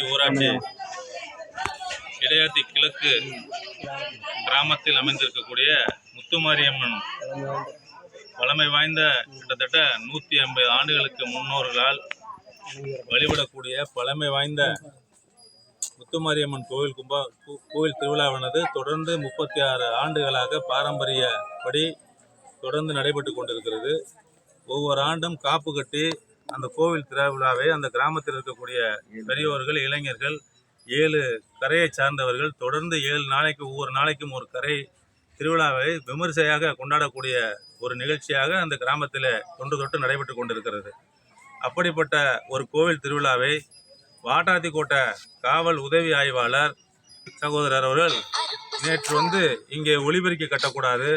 இடையாத்தி ஊராட்சி இடையாத்தி கிழக்கு கிராமத்தில் அமைந்திருக்கக்கூடிய முத்துமாரியம்மன் பழமை வாய்ந்த கிட்டத்தட்ட நூற்றி ஐம்பது ஆண்டுகளுக்கு முன்னோர்களால் வழிபடக்கூடிய பழமை வாய்ந்த முத்துமாரியம்மன் கோவில் கும்பா கோவில் திருவிழாவானது தொடர்ந்து முப்பத்தி ஆறு ஆண்டுகளாக பாரம்பரியப்படி தொடர்ந்து நடைபெற்று கொண்டிருக்கிறது. ஒவ்வொரு ஆண்டும் காப்பு கட்டி அந்த கோவில் திருவிழாவை அந்த கிராமத்தில் இருக்கக்கூடிய பெரியோர்கள் இளைஞர்கள் ஏழு கரையை சார்ந்தவர்கள் தொடர்ந்து ஏழு நாளைக்கு ஒவ்வொரு நாளைக்கும் ஒரு கரை திருவிழாவை விமர்சையாக கொண்டாடக்கூடிய ஒரு நிகழ்ச்சியாக அந்த கிராமத்தில் தொன்று தொட்டு நடைபெற்று கொண்டிருக்கிறது. அப்படிப்பட்ட ஒரு கோவில் திருவிழாவை வாட்டாத்திக்கோட்டை காவல் உதவி ஆய்வாளர் சகோதரர் அவர்கள் நேற்று வந்து இங்கே ஒளிபெருக்கி கட்டக்கூடாது.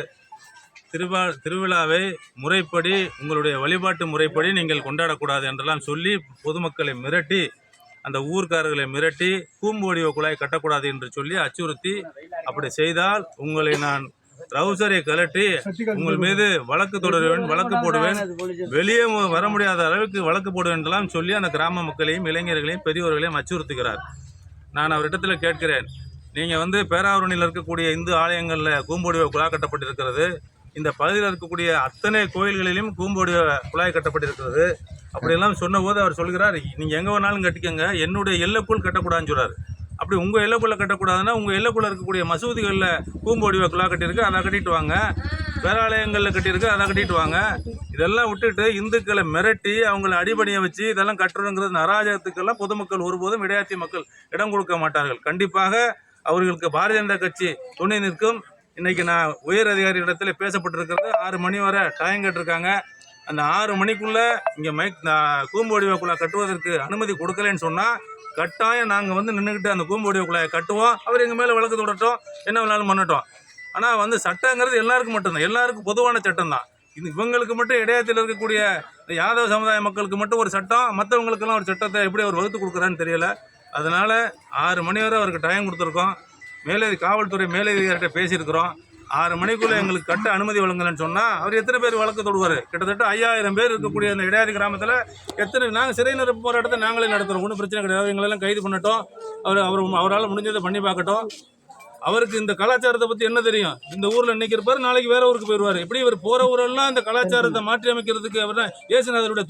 திருவா திருவிழாவை முறைப்படி உங்களுடைய வழிபாட்டு முறைப்படி நீங்கள் கொண்டாடக்கூடாது என்றெல்லாம் சொல்லி பொதுமக்களை மிரட்டி அந்த ஊர்க்காரர்களை மிரட்டி கூம்புவடிவ குழாய் கட்டக்கூடாது என்று சொல்லி அச்சுறுத்தி அப்படி செய்தால் உங்களை நான் ட்ரௌசரை கலட்டி உங்கள் மீது வழக்கு தொடருவேன் வழக்கு போடுவேன். வெளியே வர முடியாத அளவுக்கு வழக்கு போடுவேன் என்றெல்லாம் சொல்லி அந்த கிராம மக்களையும் இளைஞர்களையும் பெரியவர்களையும் அச்சுறுத்துகிறார். நான் அவரிடத்தில் கேட்கிறேன் நீங்கள் வந்து பேராவூரணியில் இருக்கக்கூடிய இந்து ஆலயங்களில் கூம்புடிவ குழாய் கட்டப்பட்டிருக்கிறது. இந்த பகுதியில் இருக்கக்கூடிய அத்தனை கோயில்களிலும் கூம்பொடிவ குழாய் கட்டப்பட்டிருக்கிறது. அப்படியெல்லாம் சொன்னபோது அவர் சொல்கிறார் நீங்கள் எங்கே வேணாலும் கட்டிக்கங்க என்னுடைய எல்லைக்குள் கட்டக்கூடாதுன்னு சொல்கிறார் அப்படி உங்கள் எல்லைக்குள்ளே கட்டக்கூடாதுன்னா உங்கள் எல்லைக்குள்ளே இருக்கக்கூடிய மசூதிகளில் கூம்போடிவ குழாய் கட்டியிருக்கு அதை கட்டிட்டு வாங்க. பேராலயங்களில் கட்டியிருக்கு அதை கட்டிட்டு வாங்க. இதெல்லாம் விட்டுட்டு இந்துக்களை மிரட்டி அவங்கள அடிபணிய வச்சு இதெல்லாம் கட்டுறோங்கிறது நராஜகத்துக்கெல்லாம் பொதுமக்கள் ஒருபோதும் இடையாத்தி மக்கள் இடம் கொடுக்க மாட்டார்கள். கண்டிப்பாக அவர்களுக்கு பாரதிய ஜனதா கட்சி துணை நிற்கும். இன்றைக்கி நான் உயர் அதிகாரி இடத்துல பேசப்பட்டிருக்கிறது. ஆறு மணி வரை டைம் கேட்டிருக்காங்க. அந்த ஆறு மணிக்குள்ளே இங்கே மைக் நான் குழாய் கட்டுவதற்கு அனுமதி கொடுக்கலன்னு சொன்னால் கட்டாயம் நாங்கள் வந்து நின்றுக்கிட்டு அந்த கூம்பொடிவ குழாயை கட்டுவோம். அவர் எங்கள் மேலே வழக்கு தொடட்டோம் என்ன வேணாலும் பண்ணட்டும். ஆனால் வந்து சட்டங்கிறது எல்லாருக்கும் மட்டும்தான். எல்லாருக்கும் பொதுவான சட்டம் தான். இது இவங்களுக்கு மட்டும் இடையத்தில் இருக்கக்கூடிய இந்த யாதவ சமுதாய மக்களுக்கு மட்டும் ஒரு சட்டம் மற்றவங்களுக்கெல்லாம் ஒரு சட்டத்தை எப்படி அவர் வகுத்து கொடுக்குறான்னு தெரியல. அதனால் ஆறு மணி வரை அவருக்கு டைம் கொடுத்துருக்கோம். மேலதி காவல்துறை மேலதிகாரிகிட்ட பேசியிருக்கிறோம். ஆறு மணிக்குள்ளே எங்களுக்கு கட்ட அனுமதி வழங்கலன்னு சொன்னால் அவர் எத்தனை பேர் வழக்கு தொடுவார்? கிட்டத்தட்ட ஐயாயிரம் பேர் இருக்கக்கூடிய அந்த இடையாறு கிராமத்தில் எத்தனை நாங்கள் சிறை நிரப்பு போராட்டத்தை நாங்களே நடத்துகிறோம் ஒன்றும் பிரச்சனை கிடையாது. எங்களெல்லாம் கைது பண்ணட்டும். அவர் அவர் அவரால் முடிஞ்சதை பண்ணி பார்க்கட்டும். அவருக்கு இந்த கலாச்சாரத்தை பற்றி என்ன தெரியும்? இந்த ஊரில் இன்னைக்கு இருப்பார் நாளைக்கு வேற ஊருக்கு போயிடுவார் எப்படி இவர் போகிற ஊரெல்லாம் இந்த கலாச்சாரத்தை மாற்றி அமைக்கிறதுக்கு அவர் தான் இயேசுநாதருடைய